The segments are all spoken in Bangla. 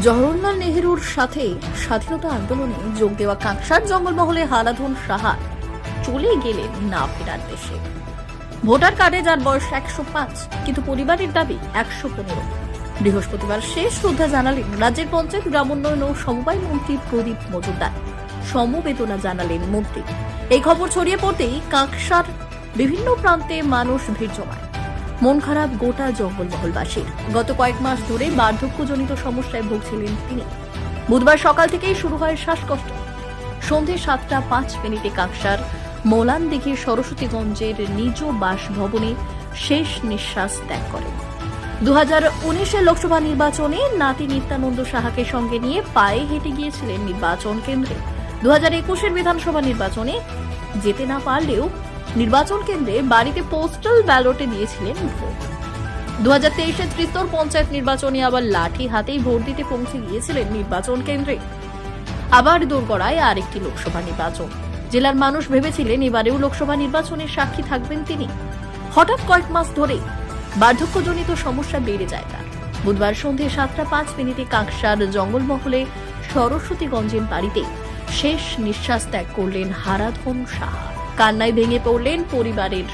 জওহরলাল নেহেরুর সাথে স্বাধীনতা আন্দোলনে যোগ দেওয়া কাঁকসার জঙ্গলমহলে হারাধন সাহা চলে গেলেন না ফেরার দেশে। ভোটার কার্ডে যার বয়স একশো পাঁচ, কিন্তু পরিবারের দাবি একশো পনেরো। বৃহস্পতিবার শেষ শ্রদ্ধা জানালেন রাজ্যের পঞ্চায়েত, গ্রামোন্নয়ন ও সমবায় মন্ত্রী প্রদীপ মজুমদার। সমবেদনা জানালেন মন্ত্রী। এই খবর ছড়িয়ে পড়তেই কাঁকসার বিভিন্ন প্রান্তে মানুষ ভিড় জমায়। মন খারাপ গোটা জঙ্গলমহলবাসীর। গত কয়েক মাস ধরে বার্ধক্যজনিত সমস্যায় ভুগছিলেন তিনি। বুধবার সকাল থেকেই শুরু হয় শ্বাসকষ্ট। সন্ধে সাতটা পাঁচ মিনিটে কাকসার মোলান দিঘির সরস্বতীগঞ্জের নিজ বাসভবনে শেষ নিঃশ্বাস ত্যাগ করেন। দু হাজার উনিশের লোকসভা নির্বাচনে নাতি নিত্যানন্দ সাহাকে সঙ্গে নিয়ে পায়ে হেঁটে গিয়েছিলেন নির্বাচন কেন্দ্রে। দু হাজার একুশের বিধানসভা নির্বাচনে যেতে না পারলেও নির্বাচন কেন্দ্রে বাড়িতে পোস্টাল ব্যালটে দিয়েছিলেন ভোট দু হাজার তেইশে ত্রিস্তর পঞ্চায়েত নির্বাচনে আবার লাঠি হাতেই ভোট দিতে পৌঁছে গিয়েছিলেন নির্বাচন কেন্দ্রে। আবার দোরগড়ায় আরেকটি লোকসভা নির্বাচন। জেলার মানুষ ভেবেছিলেন এবারেও লোকসভা নির্বাচনের সাক্ষী থাকবেন তিনি। হঠাৎ কয়েক মাস ধরে বার্ধক্যজনিত সমস্যা বেড়ে যায় তার। বুধবার সন্ধে সাতটা পাঁচ মিনিটে কাঁকসার জঙ্গলমহলে সরস্বতীগঞ্জের বাড়িতে শেষ নিঃশ্বাস ত্যাগ করলেন হারাধন সাহা কান্নায় ভেঙে পড়লেন পরিবারের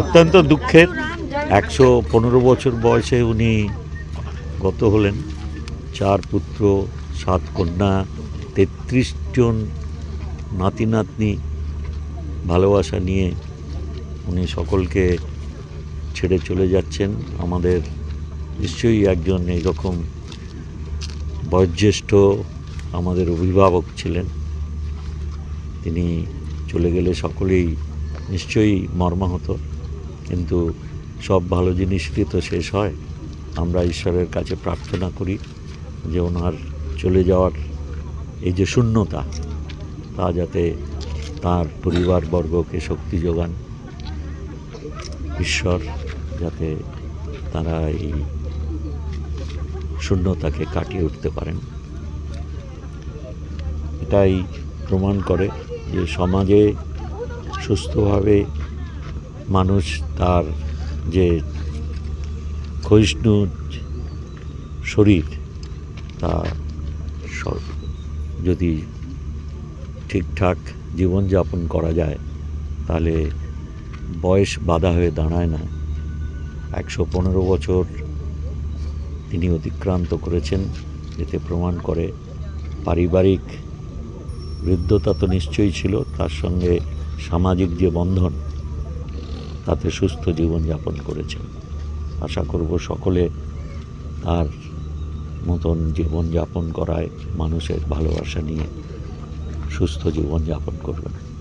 অত্যন্ত দুঃখের। একশো পনেরো বছর বয়সে উনি গত হলেন। চার পুত্র, সাত কন্যা, তেত্রিশ জন নাতি নাতনি ভালোবাসা নিয়ে উনি সকলকে ছেড়ে চলে যাচ্ছেন। আমাদের নিশ্চয়ই একজন এইরকম বয়োজ্যেষ্ঠ আমাদের অভিভাবক ছিলেন। তিনি চলে গেলে সকলেই নিশ্চয়ই মর্মাহত, কিন্তু সব ভালো জিনিসটি তো শেষ হয়। আমরা ঈশ্বরের কাছে প্রার্থনা করি যে ওনার চলে যাওয়ার এই যে শূন্যতা, তা যাতে তার পরিবারবর্গকে শক্তি যোগান। ঈশ্বর যাতে তারা এই শূন্যতাকে কাটিয়ে উঠতে পারেন। এটাই প্রমাণ করে যে সমাজে সুস্থভাবে মানুষ তার যে ক্ষয়িষ্ণু শরীর, তা যদি ঠিকঠাক জীবনযাপন করা যায়, তাহলে বয়স বাধা হয়ে দাঁড়ায় না। একশো পনেরো বছর তিনি অতিক্রান্ত করেছেন, এতে প্রমাণ করে পারিবারিক বৃদ্ধতা তো নিশ্চয়ই ছিল, তার সঙ্গে সামাজিক যে বন্ধন, তাতে সুস্থ জীবনযাপন করেছেন। আশা করব সকলে তার মতন জীবনযাপন করায় মানুষের ভালোবাসা নিয়ে সুস্থ জীবনযাপন করবেন।